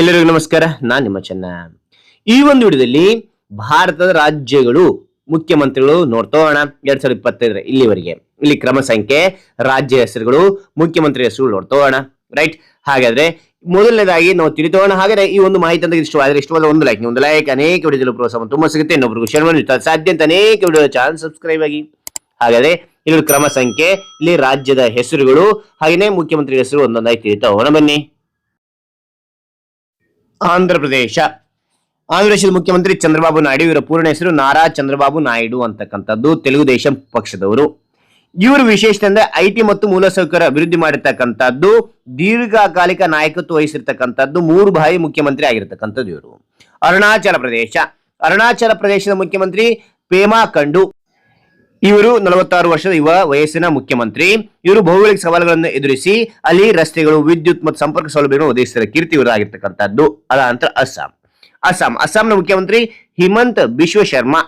ಎಲ್ಲರಿಗೂ ನಮಸ್ಕಾರ, ನಾನ್ ನಿಮ್ಮ ಚೆನ್ನ. ಈ ಒಂದು ವಿಡಿಯೋದಲ್ಲಿ ಭಾರತದ ರಾಜ್ಯಗಳು, ಮುಖ್ಯಮಂತ್ರಿಗಳು ನೋಡ್ತಾ ಹೋಗೋಣ, ಎರಡ್ ಸಾವಿರದ ಇಪ್ಪತ್ತೈದರ ಇಲ್ಲಿವರೆಗೆ. ಇಲ್ಲಿ ಕ್ರಮ ಸಂಖ್ಯೆ, ರಾಜ್ಯ ಹೆಸರುಗಳು, ಮುಖ್ಯಮಂತ್ರಿ ಹೆಸರುಗಳು ನೋಡ್ತಾ ಹೋಗೋಣ. ರೈಟ್ ಹಾಗಾದ್ರೆ ಮೊದಲನೇದಾಗಿ ನಾವು ತಿಳಿತೋಣ ಹಾಗಾದ್ರೆ ಈ ಒಂದು ಮಾಹಿತಿ ಅಂತ ಇಷ್ಟವಾದ್ರೆ ಇಷ್ಟವಾದ ಒಂದು ಲೈಕ್ ಒಂದು ಲೈಕ್ ಅನೇಕ ವಿಡಿಯೋದಲ್ಲಿ ಪ್ರೋತ್ಸಾಹ ತುಂಬಾ ಸಿಗುತ್ತೆ. ಇನ್ನೊಬ್ರಿಗೂ ಶೇರ್ ಮಾಡಿ. ಸಾಧ್ಯ ಅಂತ ಅನೇಕ ವಿಡಿಯೋ ಚಾನಲ್ ಸಬ್ಸ್ಕ್ರೈಬ್ ಆಗಿ. ಹಾಗಾದ್ರೆ ಇಲ್ಲಿ ಕ್ರಮ ಸಂಖ್ಯೆ, ಇಲ್ಲಿ ರಾಜ್ಯದ ಹೆಸರುಗಳು, ಹಾಗೇನೆ ಮುಖ್ಯಮಂತ್ರಿ ಹೆಸರು ಒಂದೊಂದಾಗಿ ತಿಳಿತಾ ಹೋಗೋಣ ಬನ್ನಿ. ಆಂಧ್ರ ಪ್ರದೇಶ. ಆಂಧ್ರ ಪ್ರದೇಶದ ಮುಖ್ಯಮಂತ್ರಿ ಚಂದ್ರಬಾಬು ನಾಯ್ಡು, ಇವರ ಪೂರ್ಣ ಹೆಸರು ನಾರಾ ಚಂದ್ರಬಾಬು ನಾಯ್ಡು ಅಂತಕ್ಕಂಥದ್ದು ತೆಲುಗು ದೇಶಂ ಪಕ್ಷದವರು. ಇವರು ವಿಶೇಷತೆ ಅಂದ್ರೆ ಐಟಿ ಮತ್ತು ಮೂಲಸೌಕರ್ಯ ಅಭಿವೃದ್ಧಿ ಮಾಡಿರ್ತಕ್ಕಂಥದ್ದು, ದೀರ್ಘಕಾಲಿಕ ನಾಯಕತ್ವ ವಹಿಸಿರ್ತಕ್ಕಂಥದ್ದು ಮೂರು ಬಾರಿ ಮುಖ್ಯಮಂತ್ರಿ ಆಗಿರ್ತಕ್ಕಂಥದ್ದು ಇವರು. ಅರುಣಾಚಲ ಪ್ರದೇಶ. ಅರುಣಾಚಲ ಪ್ರದೇಶದ ಮುಖ್ಯಮಂತ್ರಿ ಪೇಮಾ ಕಂಡು ಇವರು ನಲವತ್ತಾರು ವರ್ಷದ ಯುವ ವಯಸ್ಸಿನ ಮುಖ್ಯಮಂತ್ರಿ. ಇವರು ಭೌಗೋಳಿಕ ಸವಾಲುಗಳನ್ನು ಎದುರಿಸಿ ಅಲ್ಲಿ ರಸ್ತೆಗಳು, ವಿದ್ಯುತ್ ಮತ್ತು ಸಂಪರ್ಕ ಸೌಲಭ್ಯಗಳನ್ನು ಒದಗಿಸಿದ ಕೀರ್ತಿ ಇವರಾಗಿರ್ತಕ್ಕಂಥದ್ದು ಅದ ನಂತರ ಅಸ್ಸಾಂ. ಅಸ್ಸಾಂ, ಅಸ್ಸಾಂನ ಮುಖ್ಯಮಂತ್ರಿ ಹಿಮಂತ್ ಬಿಶ್ವ ಶರ್ಮಾ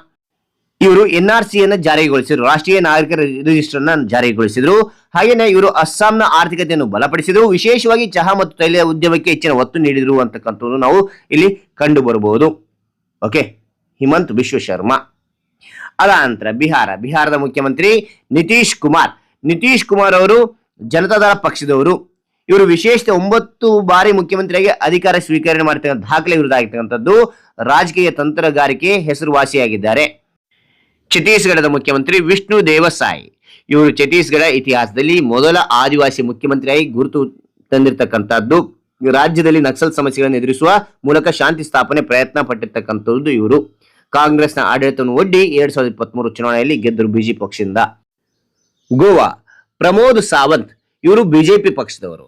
ಇವರು ಎನ್ ಆರ್ ಸಿ ಅನ್ನ ಜಾರಿಗೊಳಿಸಿದ್ರು, ರಾಷ್ಟ್ರೀಯ ನಾಗರಿಕರ ರಿಜಿಸ್ಟರ್ ಅನ್ನ ಜಾರಿಗೊಳಿಸಿದ್ರು. ಹಾಗೇನೆ ಇವರು ಅಸ್ಸಾಂನ ಆರ್ಥಿಕತೆಯನ್ನು ಬಲಪಡಿಸಿದ್ರು, ವಿಶೇಷವಾಗಿ ಚಹಾ ಮತ್ತು ತೈಲ ಉದ್ಯಮಕ್ಕೆ ಹೆಚ್ಚಿನ ಒತ್ತು ನೀಡಿದ್ರು ಅಂತಕ್ಕಂಥದ್ದು ನಾವು ಇಲ್ಲಿ ಕಂಡು ಬರಬಹುದು ಓಕೆ, ಹಿಮಂತ್ ಬಿಶ್ವ ಶರ್ಮಾ. ಅದ ನಂತರ ಬಿಹಾರ. ಬಿಹಾರದ ಮುಖ್ಯಮಂತ್ರಿ ನಿತೀಶ್ ಕುಮಾರ್. ನಿತೀಶ್ ಕುಮಾರ್ ಅವರು ಜನತಾದಳ ಪಕ್ಷದವರು. ಇವರು ವಿಶೇಷ ಒಂಬತ್ತು ಬಾರಿ ಮುಖ್ಯಮಂತ್ರಿಯಾಗಿ ಅಧಿಕಾರ ಸ್ವೀಕರಣೆ ಮಾಡ್ತಕ್ಕಂಥ ದಾಖಲೆ ವಿರುದ್ಧಾಗಿರ್ತಕ್ಕಂಥದ್ದು ರಾಜಕೀಯ ತಂತ್ರಗಾರಿಕೆ ಹೆಸರುವಾಸಿಯಾಗಿದ್ದಾರೆ. ಛತ್ತೀಸ್ಗಢದ ಮುಖ್ಯಮಂತ್ರಿ ವಿಷ್ಣು ದೇವಸಾಯಿ. ಇವರು ಛತ್ತೀಸ್ಗಢ ಇತಿಹಾಸದಲ್ಲಿ ಮೊದಲ ಆದಿವಾಸಿ ಮುಖ್ಯಮಂತ್ರಿಯಾಗಿ ಗುರುತು ತಂದಿರತಕ್ಕಂಥದ್ದು. ರಾಜ್ಯದಲ್ಲಿ ನಕ್ಸಲ್ ಸಮಸ್ಯೆಗಳನ್ನು ಎದುರಿಸುವ ಮೂಲಕ ಶಾಂತಿ ಸ್ಥಾಪನೆ ಪ್ರಯತ್ನ ಪಟ್ಟಿರ್ತಕ್ಕಂಥದ್ದು ಇವರು. ಕಾಂಗ್ರೆಸ್ನ ಆಡಳಿತವನ್ನು ಒಡ್ಡಿ ಎರಡ್ ಸಾವಿರದ ಇಪ್ಪತ್ಮೂರು ಚುನಾವಣೆಯಲ್ಲಿ ಗೆದ್ದರು ಬಿಜೆಪಿ ಪಕ್ಷದಿಂದ. ಗೋವಾ, ಪ್ರಮೋದ್ ಸಾವಂತ್, ಇವರು ಬಿಜೆಪಿ ಪಕ್ಷದವರು.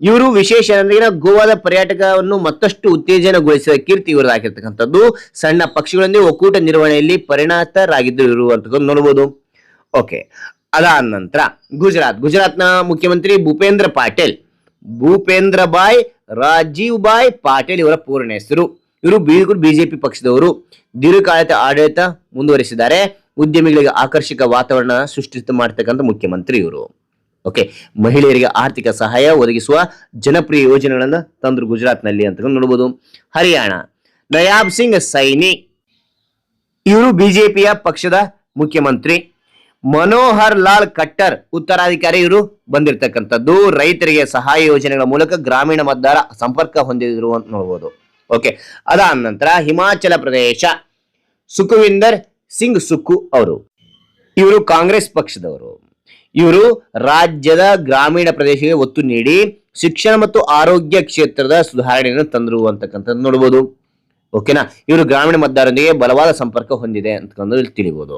ಇವರು ವಿಶೇಷ ಅಂದ್ರೆ ಗೋವಾದ ಪರ್ಯಾಟಕವನ್ನು ಮತ್ತಷ್ಟು ಉತ್ತೇಜನಗೊಳಿಸಿದ ಕೀರ್ತಿ ಇವರದಾಗಿರ್ತಕ್ಕಂಥದ್ದು ಸಣ್ಣ ಪಕ್ಷಗಳೊಂದಿಗೆ ಒಕ್ಕೂಟ ನಿರ್ವಹಣೆಯಲ್ಲಿ ಪರಿಣತರಾಗಿದ್ದರು ಅಂತ ನೋಡಬಹುದು ಓಕೆ, ಅದಾದ ನಂತರ ಗುಜರಾತ್. ಗುಜರಾತ್ನ ಮುಖ್ಯಮಂತ್ರಿ ಭೂಪೇಂದ್ರ ಪಾಟೇಲ್. ಭೂಪೇಂದ್ರ ಬಾಯ್, ರಾಜೀವ್ ಬಾಯ್ ಪಾಟೇಲ್ ಇವರ ಪೂರ್ಣ ಹೆಸರು. ಇವರು ಬಿಜೆಪಿ ಪಕ್ಷದವರು ದೀರ್ಘಕಾಲದ ಆಡಳಿತ ಮುಂದುವರಿಸಿದ್ದಾರೆ. ಉದ್ಯಮಿಗಳಿಗೆ ಆಕರ್ಷಕ ವಾತಾವರಣ ಸೃಷ್ಟಿ ಮಾಡ್ತಕ್ಕಂಥ ಮುಖ್ಯಮಂತ್ರಿ ಇವರು. ಓಕೆ, ಮಹಿಳೆಯರಿಗೆ ಆರ್ಥಿಕ ಸಹಾಯ ಒದಗಿಸುವ ಜನಪ್ರಿಯ ಯೋಜನೆಗಳನ್ನ ತಂದ್ರು ಗುಜರಾತ್ನಲ್ಲಿ ಅಂತ ನೋಡಬಹುದು ಹರಿಯಾಣ, ನಯಾಬ್ ಸಿಂಗ್ ಸೈನಿ, ಇವರು ಬಿಜೆಪಿಯ ಪಕ್ಷದ ಮುಖ್ಯಮಂತ್ರಿ. ಮನೋಹರ್ ಲಾಲ್ ಕಟ್ಟರ್ ಉತ್ತರಾಧಿಕಾರಿ ಇವರು ಬಂದಿರತಕ್ಕಂಥದ್ದು. ರೈತರಿಗೆ ಸಹಾಯ ಯೋಜನೆಗಳ ಮೂಲಕ ಗ್ರಾಮೀಣ ಮತದಾರ ಸಂಪರ್ಕ ಹೊಂದಿದ್ರು ಅಂತ ನೋಡಬಹುದು ಓಕೆ ಅದಾದ ನಂತರ ಹಿಮಾಚಲ ಪ್ರದೇಶ, ಸುಖವಿಂದರ್ ಸಿಂಗ್ ಸುಕ್ಕು ಅವರು. ಇವರು ಕಾಂಗ್ರೆಸ್ ಪಕ್ಷದವರು. ಇವರು ರಾಜ್ಯದ ಗ್ರಾಮೀಣ ಪ್ರದೇಶಕ್ಕೆ ಒತ್ತು ನೀಡಿ ಶಿಕ್ಷಣ ಮತ್ತು ಆರೋಗ್ಯ ಕ್ಷೇತ್ರದ ಸುಧಾರಣೆಯನ್ನು ತಂದರು ಅಂತಕ್ಕಂಥದ್ದು ನೋಡ್ಬೋದು ಓಕೆನಾ ಇವರು ಗ್ರಾಮೀಣ ಮತದಾರರೊಂದಿಗೆ ಬಲವಾದ ಸಂಪರ್ಕ ಹೊಂದಿದೆ ಅಂತಕ್ಕಂಥದ್ದು ಇಲ್ಲಿ ತಿಳಿಬಹುದು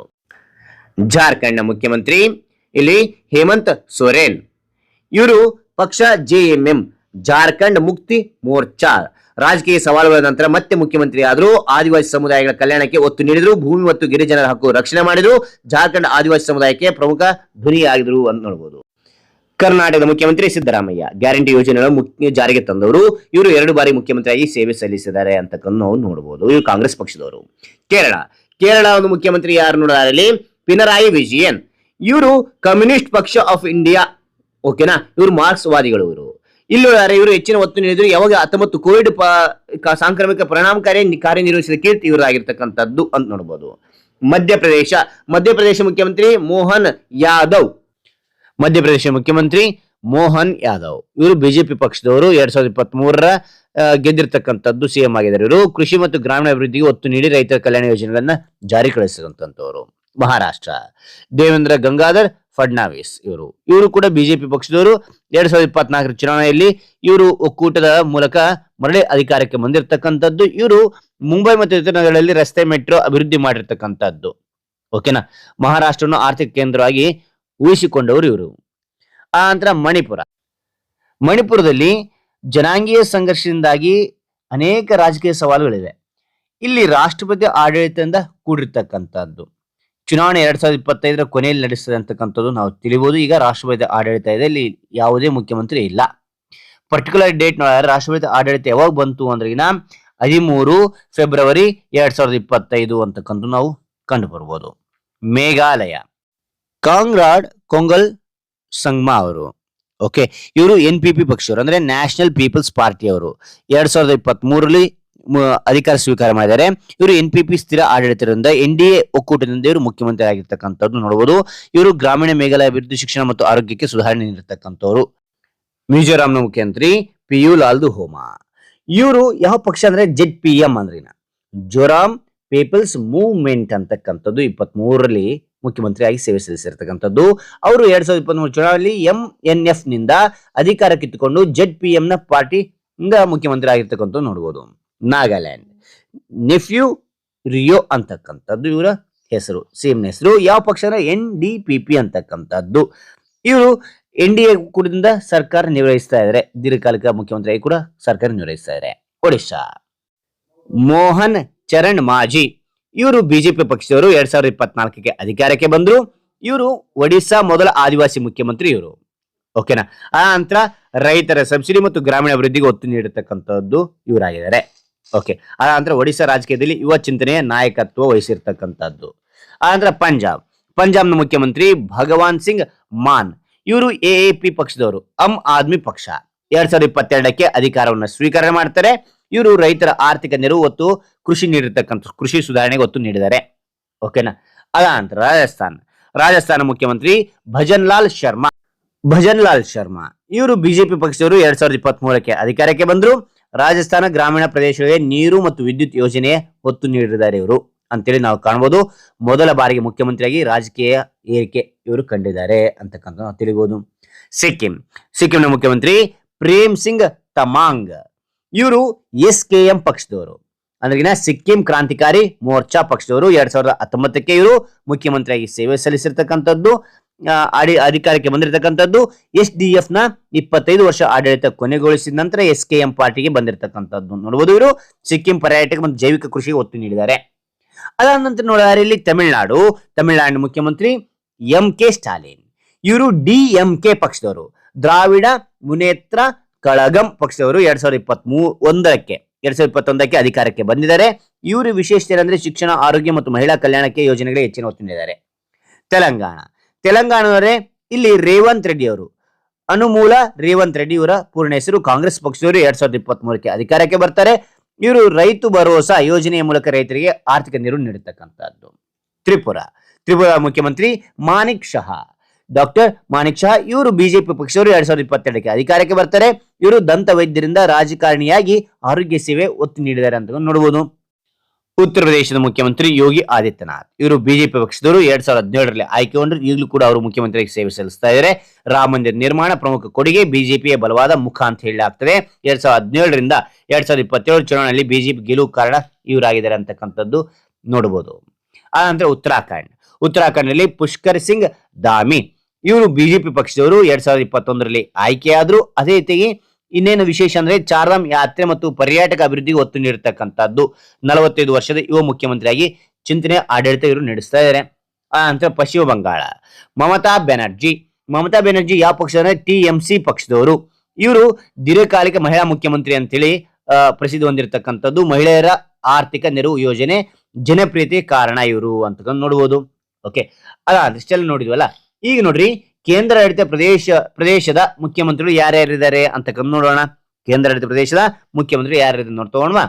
ಜಾರ್ಖಂಡ್ನ ಮುಖ್ಯಮಂತ್ರಿ ಇಲ್ಲಿ ಹೇಮಂತ್ ಸೊರೇನ್. ಇವರು ಪಕ್ಷ ಜೆಎಂಎಂ ಜಾರ್ಖಂಡ್ ಮುಕ್ತಿ ಮೋರ್ಚಾ ರಾಜಕೀಯ ಸವಾಲುಗಳ ನಂತರ ಮತ್ತೆ ಮುಖ್ಯಮಂತ್ರಿ ಆದರೂ ಆದಿವಾಸಿ ಸಮುದಾಯಗಳ ಕಲ್ಯಾಣಕ್ಕೆ ಒತ್ತು ನೀಡಿದ್ರು. ಭೂಮಿ ಮತ್ತು ಗಿರಿಜನರ ಹಕ್ಕು ರಕ್ಷಣೆ ಮಾಡಿದ್ರು. ಜಾರ್ಖಂಡ್ ಆದಿವಾಸಿ ಸಮುದಾಯಕ್ಕೆ ಪ್ರಮುಖ ಧ್ವನಿಯಾಗಿದ್ರು ಅಂತ ನೋಡಬಹುದು ಕರ್ನಾಟಕದ ಮುಖ್ಯಮಂತ್ರಿ ಸಿದ್ದರಾಮಯ್ಯ ಗ್ಯಾರಂಟಿ ಯೋಜನೆಗಳ ಮುಖ್ಯ ಜಾರಿಗೆ ತಂದವರು. ಇವರು ಎರಡು ಬಾರಿ ಮುಖ್ಯಮಂತ್ರಿಯಾಗಿ ಸೇವೆ ಸಲ್ಲಿಸಿದ್ದಾರೆ ಅಂತಕ್ಕನ್ನು ನಾವು ನೋಡಬಹುದು ಇವರು ಕಾಂಗ್ರೆಸ್ ಪಕ್ಷದವರು. ಕೇರಳ. ಕೇರಳ ಒಂದು ಮುಖ್ಯಮಂತ್ರಿ ಯಾರು ನೋಡೋದಾರಲ್ಲಿ ಪಿನರಾಯಿ ವಿಜಯನ್. ಇವರು ಕಮ್ಯುನಿಸ್ಟ್ ಪಕ್ಷ ಆಫ್ ಇಂಡಿಯಾ. ಓಕೆನಾ? ಇವರು ಮಾರ್ಕ್ಸ್ವಾದಿಗಳು ಇವರು. ಇಲ್ಲಿ ಇವರು ಹೆಚ್ಚಿನ ಒತ್ತು ನೀಡಿದ್ರು, ಯಾವಾಗ ಹತ್ತೊಂಬತ್ತು ಕೋವಿಡ್ ಸಾಂಕ್ರಾಮಿಕ ಪರಿಣಾಮಕಾರಿ ಕಾರ್ಯನಿರ್ವಹಿಸಿದ ಕೀರ್ತಿ ಇವರಾಗಿರ್ತಕ್ಕಂಥದ್ದು ಅಂತ ನೋಡಬಹುದು ಮಧ್ಯಪ್ರದೇಶ ಮಧ್ಯಪ್ರದೇಶ ಮುಖ್ಯಮಂತ್ರಿ ಮೋಹನ್ ಯಾದವ್. ಮಧ್ಯಪ್ರದೇಶ ಮುಖ್ಯಮಂತ್ರಿ ಮೋಹನ್ ಯಾದವ್. ಇವರು ಬಿಜೆಪಿ ಪಕ್ಷದವರು ಎರಡ್ ಸಾವಿರದ ಇಪ್ಪತ್ತ್ ಮೂರರ ಗೆದ್ದಿರ್ತಕ್ಕಂಥದ್ದು ಸಿಎಂ ಆಗಿದ್ದಾರೆ. ಇವರು ಕೃಷಿ ಮತ್ತು ಗ್ರಾಮೀಣ ಅಭಿವೃದ್ಧಿಗೆ ಒತ್ತು ನೀಡಿ ರೈತರ ಕಲ್ಯಾಣ ಯೋಜನೆಗಳನ್ನ ಜಾರಿಗೊಳಿಸಿದಂತವರು ಮಹಾರಾಷ್ಟ್ರ. ದೇವೇಂದ್ರ ಗಂಗಾಧರ್, ಫಡ್ನಾವಿಸ್ ಇವರು. ಇವರು ಕೂಡ ಬಿಜೆಪಿ ಪಕ್ಷದವರು. ಎರಡ್ ಸಾವಿರದ ಇಪ್ಪತ್ನಾಲ್ಕರ ಚುನಾವಣೆಯಲ್ಲಿ ಇವರು ಒಕ್ಕೂಟದ ಮೂಲಕ ಮರಳಿ ಅಧಿಕಾರಕ್ಕೆ ಬಂದಿರತಕ್ಕಂಥದ್ದು. ಇವರು ಮುಂಬೈ ಮತ್ತು ಇತರ ನಗರಗಳಲ್ಲಿ ರಸ್ತೆ, ಮೆಟ್ರೋ ಅಭಿವೃದ್ಧಿ ಮಾಡಿರ್ತಕ್ಕಂಥದ್ದು. ಓಕೆನಾ? ಮಹಾರಾಷ್ಟ್ರವನ್ನು ಆರ್ಥಿಕ ಕೇಂದ್ರವಾಗಿ ಉಳಿಸಿಕೊಂಡವರು ಇವರು. ಆ ನಂತರ ಮಣಿಪುರ. ಮಣಿಪುರದಲ್ಲಿ ಜನಾಂಗೀಯ ಸಂಘರ್ಷದಿಂದಾಗಿ ಅನೇಕ ರಾಜಕೀಯ ಸವಾಲುಗಳಿವೆ. ಇಲ್ಲಿ ರಾಷ್ಟ್ರಪತಿ ಆಡಳಿತದಿಂದ ಕೂಡಿರ್ತಕ್ಕಂಥದ್ದು. ಚುನಾವಣೆ ಎರಡ್ ಸಾವಿರದ ಇಪ್ಪತ್ತೈದರ ಕೊನೆಯಲ್ಲಿ ನಡೆಸಿದೆ ಅಂತಕ್ಕಂಥದ್ದು ನಾವು ತಿಳಿಬಹುದು ಈಗ ರಾಷ್ಟ್ರಪತಿ ಆಡಳಿತ ಇದೆ ಇಲ್ಲಿ ಯಾವುದೇ ಮುಖ್ಯಮಂತ್ರಿ ಇಲ್ಲ. ಪರ್ಟಿಕ್ಯುಲರ್ ಡೇಟ್ ನೋಡಿದ್ರೆ ರಾಷ್ಟ್ರಪತಿ ಆಡಳಿತ ಯಾವಾಗ ಬಂತು ಅಂದ್ರಿಗಿನ ಹದಿಮೂರು ಫೆಬ್ರವರಿ ಎರಡ್ ಸಾವಿರದ ಇಪ್ಪತ್ತೈದು ಅಂತಕ್ಕಂಥ ನಾವು ಕಂಡು ಬರ್ಬೋದು ಮೇಘಾಲಯ. ಕಾಂಗ್ರಾಡ್ ಕೊಂಗಲ್ ಸಂಗ್ಮಾ ಅವರು ಓಕೆ ಇವರು ಎನ್ ಪಿ ಪಿ ಪಕ್ಷವರು ಅಂದ್ರೆ ನ್ಯಾಷನಲ್ ಪೀಪಲ್ಸ್ ಪಾರ್ಟಿ ಅವರು. ಎರಡ್ ಸಾವಿರದ ಇಪ್ಪತ್ತ್ ಮೂರರಲ್ಲಿ ಅಧಿಕಾರ ಸ್ವೀಕಾರ ಮಾಡಿದ್ದಾರೆ. ಇವರು ಎನ್ ಪಿ ಪಿ ಸ್ಥಿರ ಆಡಳಿತದಿಂದ ಎನ್ ಡಿ ಒಕ್ಕೂಟದಿಂದ ಇವರು ಮುಖ್ಯಮಂತ್ರಿ ಆಗಿರ್ತಕ್ಕಂಥದ್ದು ನೋಡಬಹುದು ಇವರು ಗ್ರಾಮೀಣ ಮೇಘಾಲಯ ಅಭಿವೃದ್ಧಿ ಶಿಕ್ಷಣ ಮತ್ತು ಆರೋಗ್ಯಕ್ಕೆ ಸುಧಾರಣೆ ನೀಡಿರ್ತಕ್ಕಂಥವ್ರು. ಮಿಜೋರಾಂನ ಮುಖ್ಯಮಂತ್ರಿ ಪಿಯು ಲಾಲ್ದು ಹೋಮಾ. ಇವರು ಯಾವ ಪಕ್ಷ ಅಂದ್ರೆ ಜೆಡ್ ಪಿ ಎಂ ಅಂದ್ರಿನ. ಜೋರಾಮ್ ಪೀಪಲ್ಸ್ ಮೂವ್ಮೆಂಟ್ ಅಂತಕ್ಕಂಥದ್ದು ಇಪ್ಪತ್ತ್ ಮೂರರಲ್ಲಿ ಮುಖ್ಯಮಂತ್ರಿಯಾಗಿ ಸೇವೆ ಸಲ್ಲಿಸಿರ್ತಕ್ಕಂಥದ್ದು. ಅವರು ಎರಡ್ ಸಾವಿರದ ಇಪ್ಪತ್ತ್ ಮೂರು ಚುನಾವಣೆಯಲ್ಲಿ ಎಂ ಎನ್ ಎಫ್ನಿಂದ ಅಧಿಕಾರ ಕಿತ್ತುಕೊಂಡು ಜೆಡ್ ಪಿ ಎಂ ನ ಪಾರ್ಟಿ ಇಂದ ಮುಖ್ಯಮಂತ್ರಿ ಆಗಿರ್ತಕ್ಕಂಥದ್ದು ನೋಡಬಹುದು ನಾಗಾಲ್ಯಾಂಡ್. ನೆಫ್ಯೂ, ರಿಯೋ ಅಂತಕ್ಕಂಥದ್ದು ಇವರ ಹೆಸರು. ಸೇಮ್ ಹೆಸರು, ಯಾವ ಪಕ್ಷ ಅಂದ್ರೆ ಎನ್ ಡಿ ಪಿ ಪಿ ಅಂತಕ್ಕಂಥದ್ದು. ಇವರು ಎನ್ ಡಿ ಎ ಕೂಡದಿಂದ ಸರ್ಕಾರ ನಿರ್ವಹಿಸ್ತಾ ಇದ್ದಾರೆ ದೀರ್ಘಕಾಲಿಕ ಮುಖ್ಯಮಂತ್ರಿ ಕೂಡ ಸರ್ಕಾರ ನಿರ್ವಹಿಸ್ತಾ ಇದ್ದಾರೆ ಒಡಿಶಾ. ಮೋಹನ್ ಚರಣ್ ಮಾಜಿ. ಇವರು ಬಿಜೆಪಿ ಪಕ್ಷದವರು ಎರಡ್ ಸಾವಿರದ ಇಪ್ಪತ್ನಾಲ್ಕಕ್ಕೆ ಅಧಿಕಾರಕ್ಕೆ ಬಂದರು. ಇವರು ಒಡಿಶಾ ಮೊದಲ ಆದಿವಾಸಿ ಮುಖ್ಯಮಂತ್ರಿ ಇವರು. ಓಕೆನಾ? ಆ ನಂತರ ರೈತರ ಸಬ್ಸಿಡಿ ಮತ್ತು ಗ್ರಾಮೀಣ ಅಭಿವೃದ್ಧಿಗೆ ಒತ್ತು ನೀಡತಕ್ಕಂಥದ್ದು ಇವರಾಗಿದ್ದಾರೆ. ಓಕೆ ಅಂದ್ರೆ ಒಡಿಶಾ ರಾಜಕೀಯದಲ್ಲಿ ಯುವ ಚಿಂತನೆಯ ನಾಯಕತ್ವ ವಹಿಸಿರ್ತಕ್ಕಂಥದ್ದು. ಅಂದ್ರೆ ಪಂಜಾಬ್. ಪಂಜಾಬ್ನ ಮುಖ್ಯಮಂತ್ರಿ ಭಗವಾನ್ ಸಿಂಗ್ ಮಾನ್. ಇವರು ಎ ಪಕ್ಷದವರು ಅಮ್ ಆದ್ಮಿ ಪಕ್ಷ. ಎರಡ್ ಸಾವಿರದ ಇಪ್ಪತ್ತೆರಡಕ್ಕೆ ಅಧಿಕಾರವನ್ನು ಸ್ವೀಕಾರ ಮಾಡ್ತಾರೆ. ಇವರು ರೈತರ ಆರ್ಥಿಕ ನೆರವು ಒತ್ತು, ಕೃಷಿ ನೀಡಿರ್ತಕ್ಕಂಥ, ಕೃಷಿ ಸುಧಾರಣೆಗೆ ಒತ್ತು ನೀಡಿದ್ದಾರೆ. ಓಕೆನಾ ಅದ ನಂತರ ರಾಜಸ್ಥಾನ. ರಾಜಸ್ಥಾನ ಮುಖ್ಯಮಂತ್ರಿ ಭಜನ್ ಲಾಲ್ ಶರ್ಮಾ. ಭಜನ್ ಲಾಲ್ ಶರ್ಮಾ. ಇವರು ಬಿಜೆಪಿ ಪಕ್ಷದವರು ಎರಡ್ ಸಾವಿರದ ಇಪ್ಪತ್ತ್ ಮೂರಕ್ಕೆ ಅಧಿಕಾರಕ್ಕೆ ಬಂದ್ರು. ರಾಜಸ್ಥಾನ ಗ್ರಾಮೀಣ ಪ್ರದೇಶಗಳಿಗೆ ನೀರು ಮತ್ತು ವಿದ್ಯುತ್ ಯೋಜನೆ ಒತ್ತು ನೀಡಿದ್ದಾರೆ ಇವರು. ಅಂತೇಳಿ ನಾವು ಕಾಣಬಹುದು ಮೊದಲ ಬಾರಿಗೆ ಮುಖ್ಯಮಂತ್ರಿಯಾಗಿ ರಾಜಕೀಯ ಏರಿಕೆ ಇವರು ಕಂಡಿದ್ದಾರೆ ಅಂತಕ್ಕಂಥ ನಾವು ತಿಳಿಬಹುದು ಸಿಕ್ಕಿಂ. ಸಿಕ್ಕಿಂನ ಮುಖ್ಯಮಂತ್ರಿ ಪ್ರೇಮ್ ಸಿಂಗ್ ತಮಾಂಗ್. ಇವರು ಎಸ್ ಕೆ ಎಂ ಪಕ್ಷದವರು. ಅಂದ್ರೆ ಸಿಕ್ಕಿಂ ಕ್ರಾಂತಿಕಾರಿ ಮೋರ್ಚಾ ಪಕ್ಷದವರು. ಎರಡ್ ಸಾವಿರದ ಹತ್ತೊಂಬತ್ತಕ್ಕೆ ಇವರು ಮುಖ್ಯಮಂತ್ರಿಯಾಗಿ ಸೇವೆ ಸಲ್ಲಿಸಿರ್ತಕ್ಕಂಥದ್ದು. ಆ, ಅಡಿ ಅಧಿಕಾರಕ್ಕೆ ಬಂದಿರತಕ್ಕಂಥದ್ದು ಎಸ್ ಡಿ ಎಫ್ನ ಇಪ್ಪತ್ತೈದು ವರ್ಷ ಆಡಳಿತ ಕೊನೆಗೊಳಿಸಿದ ನಂತರ ಎಸ್ ಕೆ ಎಂ ಪಾರ್ಟಿಗೆ ಬಂದಿರತಕ್ಕಂಥದ್ದು. ನೋಡಬಹುದು ಇವರು ಸಿಕ್ಕಿಂ ಪರ್ಯಾಟಕ ಮತ್ತು ಜೈವಿಕ ಕೃಷಿಗೆ ಒತ್ತು ನೀಡಿದ್ದಾರೆ. ಅದಾದ ನಂತರ ನೋಡಿದರೆ ಇಲ್ಲಿ ತಮಿಳುನಾಡು ತಮಿಳುನಾಡಿನ ಮುಖ್ಯಮಂತ್ರಿ ಎಂ ಕೆ ಸ್ಟಾಲಿನ್. ಇವರು ಡಿ ಎಂ ಕೆ ಪಕ್ಷದವರು. ದ್ರಾವಿಡ ಮುನೇತ್ರ ಕಳಗಂ ಪಕ್ಷದವರು ಎರಡ್ ಸಾವಿರದ ಇಪ್ಪತ್ತ್ ಮೂ ಒಂದಕ್ಕೆ ಎರಡ್ ಸಾವಿರದ ಇಪ್ಪತ್ತೊಂದಕ್ಕೆ ಅಧಿಕಾರಕ್ಕೆ ಬಂದಿದ್ದಾರೆ. ಇವರು ವಿಶೇಷತೆ ಏನಂದ್ರೆ ಶಿಕ್ಷಣ ಆರೋಗ್ಯ ಮತ್ತು ಮಹಿಳಾ ಕಲ್ಯಾಣಕ್ಕೆ ಯೋಜನೆಗಳಿಗೆ ಹೆಚ್ಚಿನ ಒತ್ತು ನೀಡಿದ್ದಾರೆ. ತೆಲಂಗಾಣ. ತೆಲಂಗಾಣದವರೇ, ಇಲ್ಲಿ ರೇವಂತ್ ರೆಡ್ಡಿ ಅವರು ಅನುಮೂಲ ರೇವಂತ್ ರೆಡ್ಡಿ ಇವರ ಪೂರ್ಣ ಹೆಸರು ಕಾಂಗ್ರೆಸ್ ಪಕ್ಷದವರು ಎರಡ್ ಸಾವಿರದ ಇಪ್ಪತ್ತ್ ಮೂರಕ್ಕೆ ಅಧಿಕಾರಕ್ಕೆ ಬರ್ತಾರೆ. ಇವರು ರೈತ ಭರೋಸಾ ಯೋಜನೆಯ ಮೂಲಕ ರೈತರಿಗೆ ಆರ್ಥಿಕ ನೆರವು ನೀಡತಕ್ಕಂಥದ್ದು. ತ್ರಿಪುರ. ತ್ರಿಪುರ ಮುಖ್ಯಮಂತ್ರಿ ಮಾನಿಕ್ ಶಹಾ. ಡಾಕ್ಟರ್ ಮಾನಿಕ್ ಶಹಾ, ಇವರು ಬಿಜೆಪಿ ಪಕ್ಷದವರು ಎರಡ್ ಸಾವಿರದ ಇಪ್ಪತ್ತೆರಡಕ್ಕೆ ಅಧಿಕಾರಕ್ಕೆ ಬರ್ತಾರೆ. ಇವರು ದಂತ ವೈದ್ಯರಿಂದ ರಾಜಕಾರಣಿಯಾಗಿ ಆರೋಗ್ಯ ಸೇವೆ ಒತ್ತು ನೀಡಿದ್ದಾರೆ ಅಂತ ನೋಡಬಹುದು ಉತ್ತರ ಪ್ರದೇಶದ ಮುಖ್ಯಮಂತ್ರಿ ಯೋಗಿ ಆದಿತ್ಯನಾಥ್. ಇವರು ಬಿಜೆಪಿ ಪಕ್ಷದವರು ಎರಡ್ ಸಾವಿರದ ಹದಿನೇಳರಲ್ಲಿ ಆಯ್ಕೆಗೊಂಡ್ರು ಈಗಲೂ ಕೂಡ ಅವರು ಮುಖ್ಯಮಂತ್ರಿಯಾಗಿ ಸೇವೆ ಸಲ್ಲಿಸ್ತಾ ಇದ್ದಾರೆ. ರಾಮ ಮಂದಿರ ನಿರ್ಮಾಣ ಪ್ರಮುಖ ಕೊಡುಗೆ ಬಿಜೆಪಿಯ ಬಲವಾದ ಮುಖ ಅಂತ ಹೇಳಲಾಗ್ತದೆ. ಎರಡ್ ಸಾವಿರದ ಹದಿನೇಳರಿಂದ ಎರಡ್ ಸಾವಿರದ ಇಪ್ಪತ್ತೇಳು ಚುನಾವಣೆಯಲ್ಲಿ ಬಿಜೆಪಿ ಗೆಲುವು ಕಾರಣ ಇವರಾಗಿದ್ದಾರೆ ಅಂತಕ್ಕಂಥದ್ದು ನೋಡಬಹುದು ಆನಂತರ ನಂತರ ಉತ್ತರಾಖಂಡ್. ಉತ್ತರಾಖಂಡ್ನಲ್ಲಿ ಪುಷ್ಕರ್ ಸಿಂಗ್ ದಾಮಿ ಇವರು ಬಿಜೆಪಿ ಪಕ್ಷದವರು ಎರಡ್ ಸಾವಿರದ ಇಪ್ಪತ್ತೊಂದರಲ್ಲಿ ಆಯ್ಕೆಯಾದ್ರು. ಅದೇ ರೀತಿಯಾಗಿ ಇನ್ನೇನು ವಿಶೇಷ ಅಂದ್ರೆ ಚಾರ್ಧಾಮ್ ಯಾತ್ರೆ ಮತ್ತು ಪರ್ಯಾಟಕ ಅಭಿವೃದ್ಧಿಗೆ ಒತ್ತು ನೀಡಿರ್ತಕ್ಕಂಥದ್ದು ನಲವತ್ತೈದು ವರ್ಷದ ಯುವ ಮುಖ್ಯಮಂತ್ರಿಯಾಗಿ ಚಿಂತನೆ ಆಡಳಿತ ಇವರು ನಡೆಸ್ತಾ ಇದ್ದಾರೆ ಆ ನಂತರ ಪಶ್ಚಿಮ ಬಂಗಾಳ. ಮಮತಾ ಬ್ಯಾನರ್ಜಿ. ಮಮತಾ ಬ್ಯಾನರ್ಜಿ ಯಾವ ಪಕ್ಷ ಅಂದ್ರೆ ಟಿ ಪಕ್ಷದವರು. ಇವರು ದೀರ್ಘಕಾಲಿಕ ಮಹಿಳಾ ಮುಖ್ಯಮಂತ್ರಿ ಅಂತೇಳಿ ಪ್ರಸಿದ್ಧಿ ಹೊಂದಿರತಕ್ಕಂಥದ್ದು. ಮಹಿಳೆಯರ ಆರ್ಥಿಕ ನೆರವು ಯೋಜನೆ ಜನಪ್ರಿಯತೆ ಕಾರಣ ಇವರು ಅಂತ ನೋಡ್ಬೋದು. ಓಕೆ ಅಲ್ಲ, ಅದಿಷ್ಟೆಲ್ಲ ನೋಡಿದ್ವಲ್ಲ. ಈಗ ನೋಡ್ರಿ ಕೇಂದ್ರ ಆಡಳಿತ ಪ್ರದೇಶ, ಪ್ರದೇಶದ ಮುಖ್ಯಮಂತ್ರಿಗಳು ಯಾರ್ಯಾರಿದ್ದಾರೆ ಅಂತ ನೋಡೋಣ. ಕೇಂದ್ರಾಡಳಿತ ಪ್ರದೇಶದ ಮುಖ್ಯಮಂತ್ರಿ ಯಾರ್ಯಾರು ನೋಡ್ತೋಣವಾ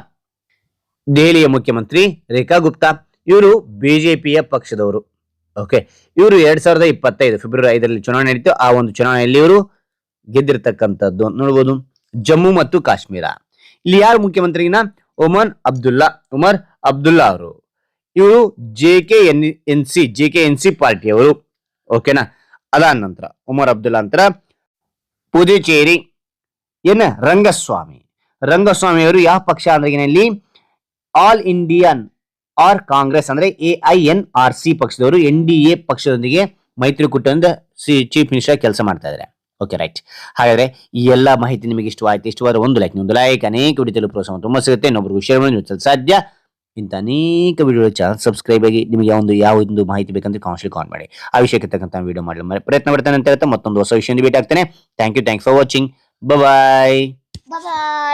ದೆಹಲಿಯ ಮುಖ್ಯಮಂತ್ರಿ ರೇಖಾ ಗುಪ್ತಾ, ಇವರು ಬಿಜೆಪಿಯ ಪಕ್ಷದವರು. ಓಕೆ, ಇವರು ಎರಡ್ ಸಾವಿರದ ಇಪ್ಪತ್ತೈದು ಫೆಬ್ರವರಿ ಐದರಲ್ಲಿ ಚುನಾವಣೆ ನಡೀತು. ಆ ಒಂದು ಚುನಾವಣೆಯಲ್ಲಿ ಇವರು ಗೆದ್ದಿರ್ತಕ್ಕಂಥದ್ದು ನೋಡ್ಬೋದು. ಜಮ್ಮು ಮತ್ತು ಕಾಶ್ಮೀರ. ಇಲ್ಲಿ ಯಾರು ಮುಖ್ಯಮಂತ್ರಿಗಿನ ಒಮನ್ ಅಬ್ದುಲ್ಲಾ ಉಮರ್ ಅಬ್ದುಲ್ಲಾ ಅವರು. ಇವರು J K N N C, J K N C ಪಾರ್ಟಿಯವರು. ಓಕೆನಾ? ಅದಾದ ನಂತರ ಉಮರ್ ಅಬ್ದುಲ್ಲಾ ನಂತರ ಪುದುಚೇರಿ, ಏನ ರಂಗಸ್ವಾಮಿ. ರಂಗಸ್ವಾಮಿ ಅವರು ಯಾವ ಪಕ್ಷ ಅಂದ್ರೆ ಇಲ್ಲಿ? ಆಲ್ ಇಂಡಿಯನ್ ಆರ್ ಕಾಂಗ್ರೆಸ್ ಅಂದ್ರೆ A I N R C ಪಕ್ಷದವರು ಎನ್ ಡಿ ಎ ಪಕ್ಷದೊಂದಿಗೆ ಮೈತ್ರಿಕೂಟದಿಂದ ಸಿ ಚೀಫ್ ಮಿನಿಸ್ಟರ್ ಕೆಲಸ ಮಾಡ್ತಾ ಇದ್ದಾರೆ ಓಕೆ ರೈಟ್ ಹಾಗಾದ್ರೆ ಈ ಎಲ್ಲ ಮಾಹಿತಿ ನಿಮಗೆ ಇಷ್ಟವಾಯ್ತು, ಇಷ್ಟವಾದ ಒಂದು ಲೈಕ್ ಒಂದು ಲೈಕ್ ಅನೇಕ ವಿಡಿಯೋ ಪ್ರೋತ್ಸಾಹ ತುಂಬಾ ಸಿಗುತ್ತೆ. ಇನ್ನೊಬ್ಬರು ನೀವು ಸಾಧ್ಯ. ಇಂಥ ಅನೇಕ ವಿಡಿಯೋ ಚಾನಲ್ ಸಬ್ಸ್ಕ್ರೈಬ್ ಆಗಿ ನಿಮಗೆ ಒಂದು ಯಾವ ಒಂದು ಮಾಹಿತಿ ಬೇಕಂದ್ರೆ ಕಾನ್ಸ್ಲಿ ಕಾಲ್ ಮಾಡಿ. ಆ ವಿಷಯಕ್ಕೆ ತಕ್ಕಂತ ವಿಡಿಯೋ ಮಾಡಲು ಪ್ರಯತ್ನ ಪಡ್ತಾನೆ ಅಂತ ಹೇಳ್ತಾ ಮತ್ತೊಂದು ಹೊಸ ವಿಷಯ ಭೇಟಿ ಆಗ್ತಾನೆ thank you thanks for watching bye.